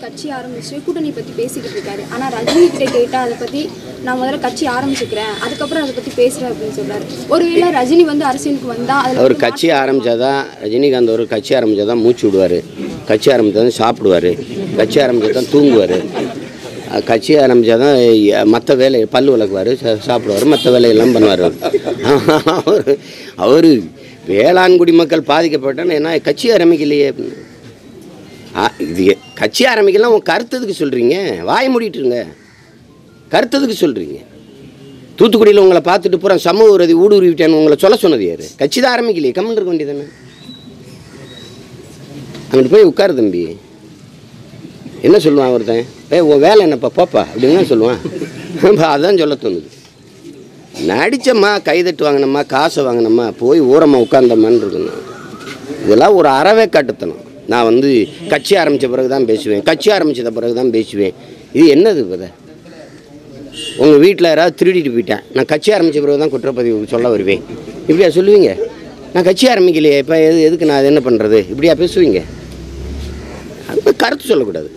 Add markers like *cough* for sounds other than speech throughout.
கட்சி ஆரம்பிச்சு கூட்டணி பத்தி பேசிக்கிட்டு இருக்காரு. ஆனா ரஜினி கிட்ட கேட்டா அதை பத்தி நான் முதல்ல கட்சி ஆரம்பிச்சுக்கிறேன். அதுக்கப்புறம் அதை பத்தி பேசுறேன் அப்படின்னு சொல்றாரு. ஒருவேளை ரஜினி வந்து அரசியலுக்கு வந்தா அதுல அவர் வந்து கட்சி ஆரம்பித்தாதான் ரஜினிகாந்த் ஒரு கட்சி ஆரம்பித்தாதான் மூச்சு விடுவார். கட்சி ஆரம்பித்தாதான் சாப்பிடுவார். கட்சி ஆரம்பித்தாதான் தூங்குவார். கட்சி ஆரம்பித்தாதான் மற்ற வேலை பல் விளக்குவார் சாப்பிடுவார் மற்ற வேலையெல்லாம் பண்ணுவார். *laughs* அவர் அவர் வேளாண்குடி மக்கள் பாதிக்கப்பட்டோன்னு என்ன கட்சி ஆரம்பிக்கலையே. இது கட்சி ஆரம்பிக்கலாம் உன் கருத்ததுக்கு சொல்கிறீங்க வாய மூடிட்டுருங்க கருத்ததுக்கு சொல்கிறீங்க தூத்துக்குடியில் உங்களை பார்த்துட்டு பூரா சமூக விரோதி ஊடுருவிட்டேன்னு உங்களை சொல்ல சொன்னது யார்? கட்சி தான் ஆரம்பிக்கலையே கம்மன் இருக்க வேண்டியதானே அங்கிட்டு போய் உட்காரு தம்பி. என்ன சொல்லுவான் ஒருத்தன்? ஏய் உன் வேலை என்னப்பா? போப்பா. அப்படின்னு சொல்லுவான். அதான் சொல்ல தோணுது. நடித்தம்மா கைதட்டு வாங்கினம்மா காசை வாங்கினம்மா போய் ஊரம்மா உட்காந்தம்மான்னு இருக்கணும். இதெல்லாம் ஒரு அறவே காட்டுத்தனம். நான் வந்து கட்சி ஆரம்பித்த பிறகு தான் பேசுவேன். கட்சி ஆரம்பித்த பிறகு தான் பேசுவேன். இது என்னது இப்போ உங்கள் வீட்டில் யாராவது திருடிட்டு போயிட்டேன் நான் கட்சி ஆரம்பித்த பிறகு தான் குற்றப்பதிவு சொல்ல வருவேன். இப்படியா சொல்லுவீங்க? நான் கட்சி ஆரம்பிக்கலையே இப்போ எது எதுக்கு நான் அது என்ன பண்ணுறது இப்படியா பேசுவீங்க? அது கருத்து சொல்லக்கூடாது.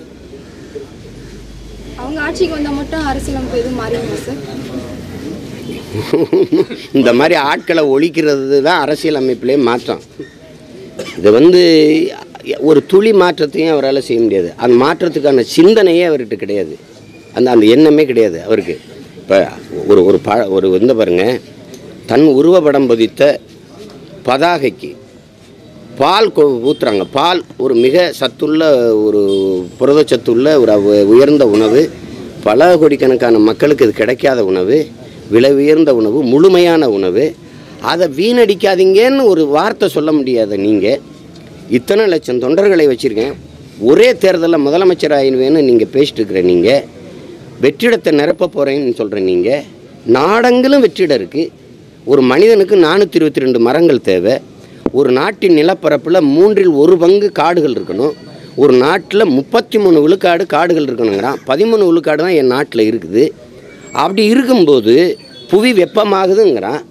அவங்க ஆட்சிக்கு வந்தா மட்டும் அரசியலமைப்பு எதுவும் மாறிடுமா சார் *laughs* இந்த மாதிரி ஆட்களை ஒழிக்கிறது தான் அரசியல் அமைப்பிலே மாற்றம். இது வந்து ஒரு துளி மாற்றத்தையும் அவரால் செய்ய முடியாது. அந்த மாற்றத்துக்கான சிந்தனையே அவர்கிட்ட கிடையாது. அந்த அந்த எண்ணமே கிடையாது அவருக்கு. இப்போ ஒரு ஒரு ப ஒரு இந்த பாருங்க. தன் உருவப்படம் பதித்த பதாகைக்கு பால் கொ- ஊற்றுறாங்க பால் ஒரு மிக சத்துள்ள ஒரு புரதச்சத்துள்ள ஒரு உயர்ந்த உணவு. பல கோடிக்கணக்கான மக்களுக்கு இது கிடைக்காத உணவு. விலை உயர்ந்த உணவு முழுமையான உணவு. அதை வீணடிக்காதீங்கன்னு ஒரு வார்த்தை சொல்ல முடியாத நீங்கள் இத்தனை லட்சம் தொண்டர்களை வச்சுருக்கேன். ஒரே தேர்தலில் முதலமைச்சர் ஆயிடுவேன்னு நீங்கள் பேசிட்டு இருக்கிற நீங்கள் வெற்றிடத்தை நிரப்ப போகிறேன்னு சொல்கிற நீங்கள் நாடங்களும் வெற்றிடம் இருக்குது ஒரு மனிதனுக்கு நானூற்றி இருபத்தி ரெண்டு மரங்கள் தேவை. ஒரு நாட்டின் நிலப்பரப்பில் மூன்றில் ஒரு பங்கு காடுகள் இருக்கணும். ஒரு நாட்டில் முப்பத்தி மூணு விழுக்காடு காடுகள் இருக்கணுங்கிறான். பதிமூணு விழுக்காடு தான் என் நாட்டில் இருக்குது. அப்படி இருக்கும்போது புவி வெப்பமாகுதுங்கிறான்.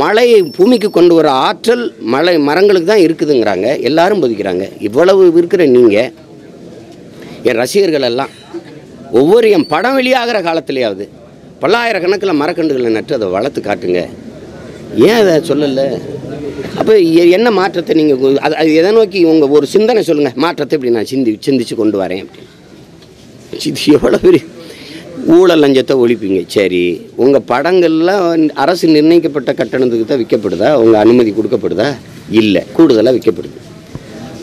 மழையை பூமிக்கு கொண்டு வர ஆற்றல் மழை மரங்களுக்கு தான் இருக்குதுங்கிறாங்க. எல்லாரும் பொதிக்கிறாங்க. இவ்வளவு இருக்கிற நீங்கள் என் ரசிகர்கள் எல்லாம் ஒவ்வொரு என் படம் வெளியாகிற காலத்துலேயாவது பல்லாயிரக்கணக்கில் மரக்கன்றுகளை நட்டு அதை வளர்த்து காட்டுங்க. ஏன் அதை சொல்லலை? அப்போ என்ன மாற்றத்தை நீங்கள் அது அது எதை நோக்கி உங்கள் ஒரு சிந்தனை சொல்லுங்கள் மாற்றத்தை இப்படி நான் சிந்தி சிந்திச்சு கொண்டு வரேன். அப்படின்னு இது எவ்வளோ பெரிய ஊழல் லஞ்சத்தை ஒழிப்பீங்க. சரி உங்கள் படங்கள்லாம் அரசு நிர்ணயிக்கப்பட்ட கட்டணத்துக்கு தான் விற்கப்படுதா? உங்கள் அனுமதி கொடுக்கப்படுதா? இல்லை கூடுதலாக விற்கப்படுது.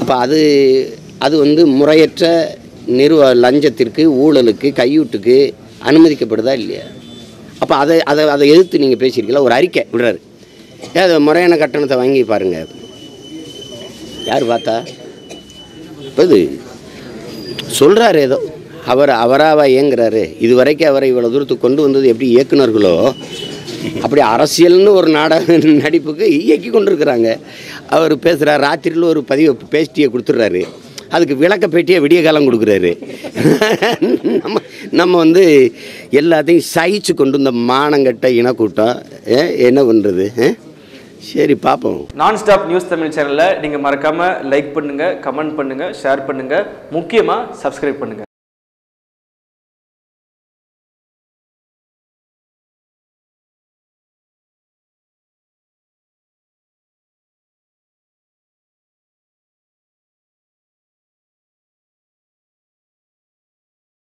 அப்போ அது அது வந்து முறையற்ற நிறுவ லஞ்சத்திற்கு ஊழலுக்கு கையூட்டுக்கு அனுமதிக்கப்படுதா இல்லையா? அப்போ அதை அதை அதை எதிர்த்து நீங்கள் பேசியிருக்கீங்களா? ஒரு அறிக்கை விடுறாரு. ஏன் அது முறையான கட்டணத்தை வாங்கி பாருங்கள் யார் பார்த்தா? இப்போ இது சொல்கிறாரு ஏதோ. அவர் அவராவா இயங்குறாரு இது வரைக்கும் அவரை இவ்வளோ தூரத்துக்கு கொண்டு வந்தது எப்படி இயக்குனர்களோ அப்படி அரசியல்னு ஒரு நாடக *laughs* நடிப்புக்கு இயக்கி கொண்டிருக்கிறாங்க. அவர் பேசுகிறார் ராத்திரியில் ஒரு பதிவு பேஸ்டியை கொடுத்துட்றாரு. அதுக்கு விளக்க பேட்டியை விடிய காலம் கொடுக்குறாரு. *laughs* நம்ம நம்ம வந்து எல்லாத்தையும் சகிச்சு கொண்டு இந்த மானங்கட்ட இனக்கூட்டம் ஏ, என்ன பண்ணுறது சரி பார்ப்போம் நான் ஸ்டாப் நியூஸ் தமிழ் சேனலில் நீங்கள் மறக்காமல் லைக் பண்ணுங்கள் கமெண்ட் பண்ணுங்கள் ஷேர் பண்ணுங்கள் முக்கியமாக சப்ஸ்கிரைப் பண்ணுங்கள்